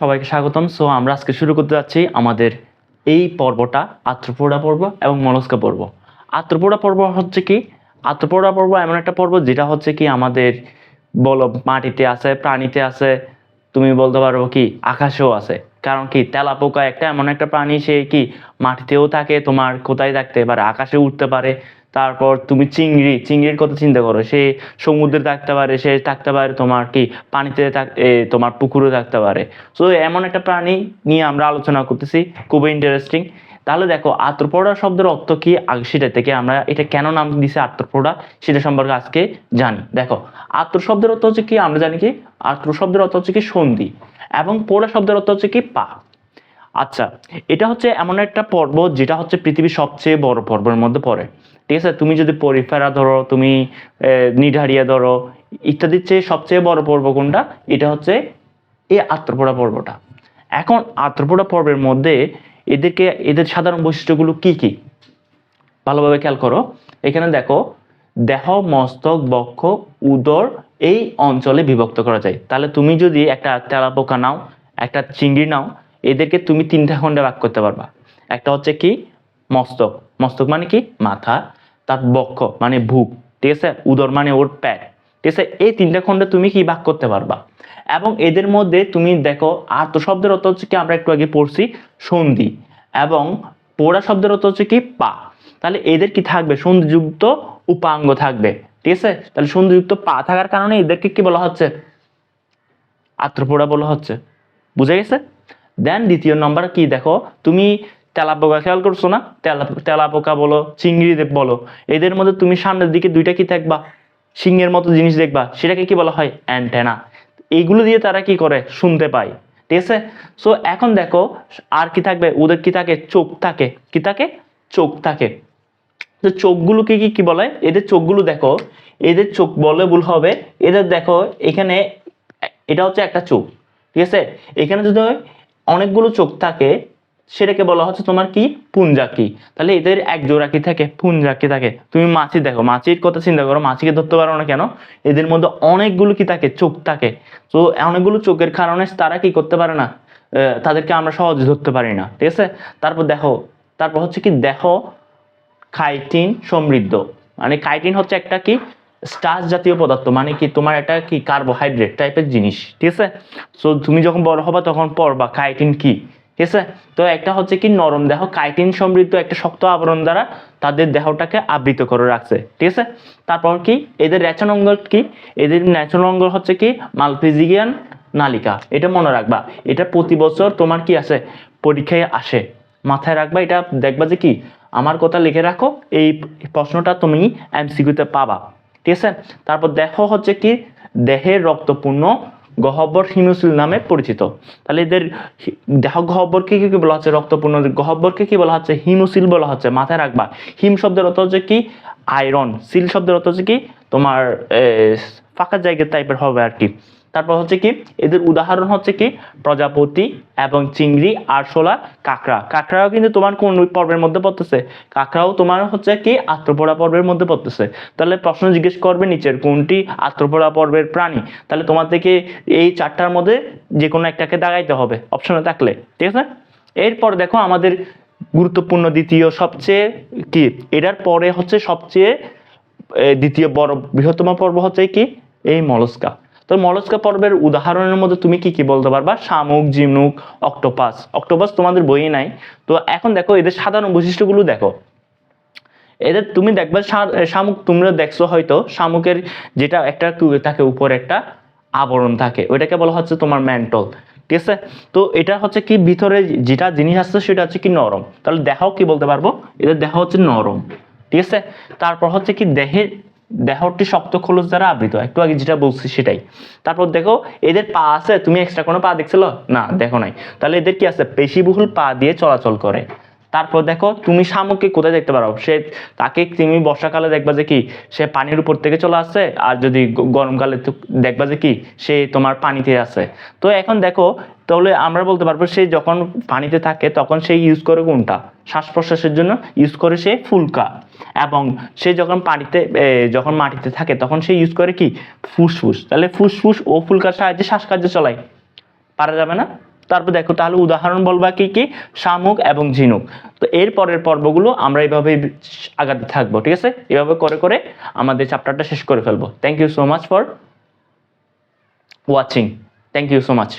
সবাইকে স্বাগতম। সো আমরা আজকে শুরু করতে যাচ্ছি আমাদের এই পর্বটা আত্রপোড়া পর্ব এবং মনস্কা পর্ব। আত্রপোড়া পর্ব হচ্ছে কি? আত্রপোড়া পর্ব এমন একটা পর্ব যেটা হচ্ছে কি আমাদের বলো মাটিতে আছে, প্রাণীতে আছে, তুমি বলতে পারব কি, আকাশেও আছে। কারণ কি, তেলাপোকা একটা এমন একটা প্রাণী, সে কি মাটিতেও থাকে, তোমার কোথায় থাকতে পারে? আকাশে উঠতে পারে। তারপর তুমি চিংড়ি, চিংড়ির কথা চিন্তা করো। সে সমুদ্রে থাকতে পারে, সে থাকতে পারে তোমার কি পানিতে তোমার পুকুরে থাকতে পারে। সো এমন একটা প্রাণী নিয়ে আমরা আলোচনা করতেছি, খুবই ইন্টারেস্টিং তাহলে দেখো আত্মপড়া শব্দের অর্থ কি? সেটা থেকে আমরা এটা কেন নাম দিছে আত্মপড়া সেটা সম্পর্কে আজকে জানি। দেখো আত্ম শব্দের অর্থ হচ্ছে কি? আমরা জানি কি? আত্ম শব্দের অর্থ হচ্ছে কি সন্ধি। এবং পোড়া শব্দের অর্থ হচ্ছে কি? পা আচ্ছা এটা হচ্ছে এমন একটা পর্ব যেটা হচ্ছে পৃথিবীর সবচেয়ে বড় পর্বের মধ্যে পড়ে। ঠিক আছে? তুমি যদি পরিফেরা ধরো তুমি আহ, নিঢারিয়া ধরো ইত্যাদির চেয়ে সবচেয়ে বড় পর্ব কোনটা? এটা হচ্ছে এই আত্মপোড়া পর্বটা। এখন আত্মপোড়া পর্বের মধ্যে এদেরকে এদের সাধারণ বৈশিষ্ট্যগুলো কি কি? ভালোভাবে খেয়াল করো। এখানে দেখো দেহ মস্তক বক্ষ উদর এই অঞ্চলে বিভক্ত করা যায়। তাহলে তুমি যদি একটা তেলাপোকা নাও একটা চিংড়ি নাও এদেরকে তুমি তিনটা খণ্ডে ভাগ করতে পারবা। একটা হচ্ছে কি? মস্তক। মস্তক মানে কি? মাথা। তার বক্ষ মানে বুক। ঠিক আছে? উদর মানে ওর প্যাট ঠিক আছে? এই তিনটা খণ্ডে তুমি কি ভাগ করতে পারবা। এবং এদের মধ্যে তুমি দেখো আর্ত শব্দের অর্থ হচ্ছে কি? আমরা একটু আগে পড়ছি, সন্ধি। এবং পোড়া শব্দের অর্থ হচ্ছে কি? পা। তাহলে এদের কি থাকবে? সন্ধিযুক্ত উপাঙ্গ থাকবে। ঠিক আছে? তাহলে সন্ধিযুক্ত পা থাকার কারণে এদেরকে কি বলা হচ্ছে? আত্রপোড়া বলা হচ্ছে। বুঝে গেছে? দেন দ্বিতীয় নম্বর কি দেখো? তুমি তেলাপোকা খেয়াল করছ না? তেলা তেলাপোকা বলো, চিংড়ি বলো। এদের মধ্যে তুমি সামনের দিকে দুইটা কি দেখবা সিংহের মতো জিনিস দেখবা। সেটাকে কি বলা হয়? অ্যান্টেনা। এইগুলো দিয়ে তারা কি করে? শুনতে পায়। ঠিক আছে? সো এখন দেখো, আর কি থাকবে? ওদের কি থাকে? চোখ থাকে। কি থাকে? চোখ থাকে। তো চোখগুলোকে কি কি বলে? এদের চোখগুলো দেখো। এদের চোখ বলে ভুল হবে। এদের দেখো, এখানে এটা হচ্ছে একটা চোখ। ঠিক আছে? এখানে যদি অনেকগুলো চোখ থাকে, সেটাকে বলা হচ্ছে তোমার কি? পুঞ্জাকি। তাহলে এদের এক জোড়া কি থাকে? পুঞ্জাকি থাকে। তুমি মাছি দেখো, মাছির কথা চিন্তা করো, মাছিকে ধরতে পারো না কেন? এদের মধ্যে অনেকগুলো কি থাকে? চোখ থাকে। তো অনেকগুলো চোখের কারণে তারা কি করতে পারে না? তাদেরকে আমরা সহজে ধরতে পারি না, ঠিক আছে? তারপর দেখো, তারপর হচ্ছে কি, দেখো কাইটিন সমৃদ্ধ। মানে কাইটিন হচ্ছে একটা কি? স্টার্চ জাতীয় পদার্থ মানে কি তোমার একটা কি কার্বোহাইড্রেট টাইপের জিনিস, ঠিক আছে? সো তুমি যখন বড় হবা তখন পড়বা কাইটিন কি, ঠিক আছে? তো একটা হচ্ছে কি নরম দেহ কাইটিন সমৃদ্ধ একটা শক্ত আবরণ দ্বারা তাদের দেহটাকে আবৃত করে রাখছে, ঠিক আছে? তারপর কি? এদের রেচন অঙ্গ কি? এদের ন্যাচারাল অঙ্গ হচ্ছে কি? মালফিজিয়ান নালিকা, এটা মনে রাখবা। এটা প্রতি বছর তোমার কি আছে পরীক্ষায় আসে। মাথায় রাখবা, এটা দেখবা যে কি? আমার কথা লিখে রাখো, এই প্রশ্নটা তুমি এমসিকিউতে পাবা। ঠিক আছে? তারপর দেহ হচ্ছে কি দেহের রক্তপূর্ণ গহ্বর হিমোসিল নামে পরিচিত। তাহলে এদের দেহ গহ্বরকে কি কি বলা হচ্ছে? রক্তপূর্ণ গহ্বরকে কি বলা হচ্ছে? হিমোসিল বলা হচ্ছে, মাথায় রাখবা। হিম শব্দের অর্থ হচ্ছে কি? আয়রন। সিল শব্দের অর্থ হচ্ছে কি? তোমার ফাঁকা জায়গা টাইপের হবে আর কি। তারপর হচ্ছে কি? এদের উদাহরণ হচ্ছে কি? প্রজাপতি এবং চিংড়ি আরশোলা কাঁকড়া। কাঁকড়াও কিন্তু তোমার কোন পর্বের মধ্যে পড়তেছে? কাঁকড়াও তোমার হচ্ছে কি? আত্মপোড়া পর্বের মধ্যে পড়তেছে। তাহলে প্রশ্ন জিজ্ঞেস করবে নিচের কোনটি আত্মপোড়া পর্বের প্রাণী? তাহলে তোমার থেকে এই চারটার মধ্যে যে কোনো একটাকে দাগাইতে হবে অপশনে থাকলে। ঠিক আছে? এরপর দেখো আমাদের গুরুত্বপূর্ণ দ্বিতীয় সবচেয়ে কি? এটার পরে হচ্ছে সবচেয়ে দ্বিতীয় বড় বৃহত্তম পর্ব হচ্ছে কি? এই মলস্কা। তো মলস্কা পর্বের উদাহরণের মধ্যে তুমি কি কি বলতে পারবা? শামুক জিমুক অক্টোপাস। অক্টোপাস তোমাদের বইয়ে নাই। তো এখন দেখো, এদের সাধারণ বৈশিষ্ট্যগুলো দেখো। এদের তুমি দেখবে শামুক তোমরা দেখছ হয়তো। শামুকের যেটা একটা থাকে উপরে একটা আবরণ থাকে। ওইটাকে বলা হচ্ছে তোমার ম্যান্টল। ঠিক আছে? তো এটা হচ্ছে কি ভিতরে যেটা জিনিস আসছে সেটা হচ্ছে কি নরম। তাহলে দেখাও কি বলতে পারব? এদের দেখা হচ্ছে নরম। ঠিক আছে? তারপর হচ্ছে কি দেহের দেহটি শক্ত খোলস দ্বারা আবৃত। একটু আগে যেটা বলছি সেটাই। তারপর দেখো, এদের পা আছে, তুমি এক্সট্রা কোনো পা দেখছিল না, দেখো নাই। তাহলে এদের কি আছে? পেশিবহুল পা দিয়ে চলাচল করে। তারপর দেখো, তুমি শামুককে কোথায় দেখতে পারো? সে তাকে তুমি বর্ষাকালে দেখবা যে কি, সে পানির উপর থেকে চলে আসছে, আর যদি গরমকালে দেখবা যে কি, সে তোমার পানিতে আছে। তো এখন দেখো, তাহলে আমরা বলতে পারব, সে যখন পানিতে থাকে, তখন সে ইউজ করে কোনটা? শ্বাস প্রশ্বাসের জন্য ইউজ করে সে ফুলকা। এবং সে যখন পানিতে যখন মাটিতে থাকে, তখন সে ইউজ করে কি? ফুসফুস। তাহলে ফুসফুস ও ফুলকার সাহায্যে শ্বাসকার্য চলায়। পারা যাবে না? তারপর দেখো, তাহলে উদাহরণ বলবা কি কি? শামুক এবং ঝিনুক। তো এর পরের পর্বগুলো আমরা এইভাবে আগাতে থাকব, ঠিক আছে? এভাবে করে করে আমাদের চ্যাপ্টারটা শেষ করে ফেলব। Thank you so much for watching thank you so much